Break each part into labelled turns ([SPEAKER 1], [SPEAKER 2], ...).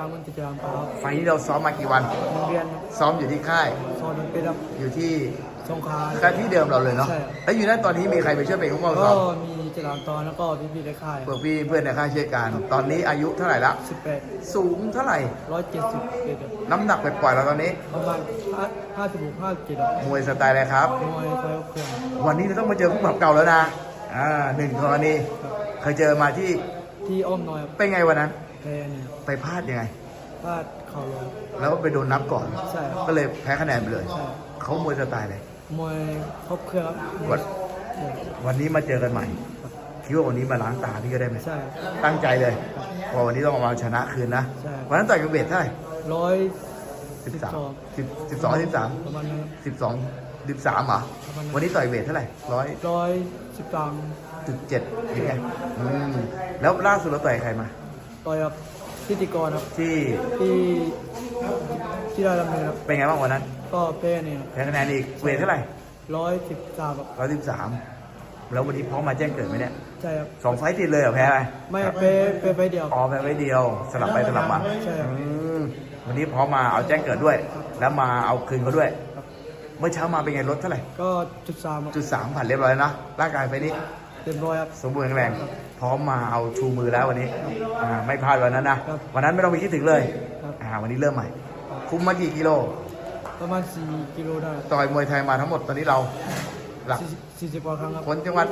[SPEAKER 1] รามมันจะจามครับ
[SPEAKER 2] ไฟล์นี้เราซ้อมมากี่วัน
[SPEAKER 1] โรงเรียน
[SPEAKER 2] ซ้อมอยู่ที่ค่าย
[SPEAKER 1] ซอยเป็นครับ
[SPEAKER 2] อยู่ที่
[SPEAKER 1] สงขลา
[SPEAKER 2] ค่ายที่เดิมเราเลยเนาะ
[SPEAKER 1] ใช่ครับ
[SPEAKER 2] แล้วอยู่นั่นตอนนี้มีใครไปช่วยเป็นผู้กองซ้
[SPEAKER 1] ก็
[SPEAKER 2] อม
[SPEAKER 1] มีจรามตอนแล้วก็พี่พี่ๆในค่าย
[SPEAKER 2] พวกพี่เพื่อนในค่ายช่วยกัน ตอนนี้อายุเท่าไหร่ละ
[SPEAKER 1] สิบแปด
[SPEAKER 2] สูงเท่าไหร่
[SPEAKER 1] ร้อยเจ็ดสิบเจ็ด
[SPEAKER 2] น้ำหนักไปปล่อยๆเราตอนนี้
[SPEAKER 1] ประมาณห้าห้าสิบหกห้าสิบเจ็ด
[SPEAKER 2] มวยสไตล์อะไรครับ
[SPEAKER 1] มวยไฟเครื่อง
[SPEAKER 2] วันนี้เราต้องมาเจอผู้ปรับเก่าแล้วนะ อ่าหนึ่งกรณี
[SPEAKER 1] ครับ
[SPEAKER 2] เคยเจอมาที่
[SPEAKER 1] ที่อ้อมน้อยครับ
[SPEAKER 2] เป็นไงวันนั้น
[SPEAKER 1] แพ้เนี่ย
[SPEAKER 2] ไปพลาดยังไง
[SPEAKER 1] พลาดเข่าลง
[SPEAKER 2] แล้วก็ไปโดนนับก่อน
[SPEAKER 1] ใช่ครับ
[SPEAKER 2] ก็เลยแพ้คะแนนไปเลย
[SPEAKER 1] ใช่
[SPEAKER 2] เขามวยสไตล์เลย
[SPEAKER 1] มวยครบเครื่องครับ
[SPEAKER 2] วัน
[SPEAKER 1] ใช่
[SPEAKER 2] วันนี้มาเจอกันใหม่คิดว่าวันนี้มาล้างตาพี่ก็ได้ไหม
[SPEAKER 1] ใช่
[SPEAKER 2] ตั้งใจเลยพอวันนี้ต้องเอามาชนะคืนนะ
[SPEAKER 1] ใช่
[SPEAKER 2] วันนั้นต่อยกับเวทเท่าไหร่
[SPEAKER 1] ร้อย
[SPEAKER 2] สิบสาม
[SPEAKER 1] 12
[SPEAKER 2] สิบสิบสองสิบสาม
[SPEAKER 1] ประมาณนั้น
[SPEAKER 2] สิบสองสิบสามเหรอ
[SPEAKER 1] ประมาณนั้น
[SPEAKER 2] วันนี้ต่อยเวทเท่าไหร่ร้อย
[SPEAKER 1] ร้อยสิบสาม
[SPEAKER 2] จุดเจ็ดยังไงอืมแล้วล่าสุดเราต่อยใครมา
[SPEAKER 1] ต่อยกับพิธีกรครับ
[SPEAKER 2] ที่
[SPEAKER 1] ที่ที่ได้ดำเนินครับ
[SPEAKER 2] เป็นไงบ้างวันนั้น
[SPEAKER 1] ก็แพ้เนี่ย
[SPEAKER 2] แพ้คะแนนอีกเวทเท่าไหร่
[SPEAKER 1] ร้อยสิบสามครับ
[SPEAKER 2] ร้อยสิบสามแล้ววันนี้พร้อมมาแจ้งเกิดไหมเนี่ย
[SPEAKER 1] ใช่ครับ
[SPEAKER 2] สองไฟต์ติดเลยเหรอแพ้ไหม
[SPEAKER 1] ไม่แพ้แพ้ไปเดียว
[SPEAKER 2] อ๋อแพ้ไว้เดียว สลับไปสลับมา
[SPEAKER 1] ใช่ครับ
[SPEAKER 2] อืมวันนี้พร้อมมาเอาแจ้งเกิดด้วย แล้วมาเอาคืนเขาด้วย
[SPEAKER 1] ครับ
[SPEAKER 2] เมื่อเช้ามาเป็นไงรถเท่าไหร่
[SPEAKER 1] ก็จุดสามครับ
[SPEAKER 2] จุดสามผ่านเรียบร้อยแล้วนะร่างกายไฟนี้
[SPEAKER 1] เต็มร้อยครับ
[SPEAKER 2] สมบูรณ์แข็งแรงพร้อมมาเอาชูมือแล้ววันนี้อ่าไม่พลาดวันนั้นนะ ครับวันนั้นไม่ต้องไปคิดถึงเลย
[SPEAKER 1] ครับ
[SPEAKER 2] อ่าวันนี้เริ่มใหม่ คุมมากี่กิโล
[SPEAKER 1] ประมาณสี่กิโลได้
[SPEAKER 2] ต่อยมวยไทยมาทั้งหมดตอนนี้เรา หลัก
[SPEAKER 1] สี่สิบกว่าครั้งครับ
[SPEAKER 2] คนจังหวัด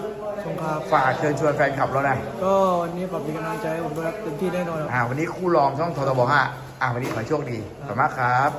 [SPEAKER 1] สงขลา
[SPEAKER 2] ฝากเชิญชวนแฟนคลับเราหน่อย
[SPEAKER 1] ก็วันนี้ฝากเป็นกำลังใจให้ผมด้วยครับเต็มที่แน่นอนครับ
[SPEAKER 2] อ่าวันนี้คู่รองช่องททบห้าอ่าวันนี้ขอให้โชคดีขอบคุณมากครับ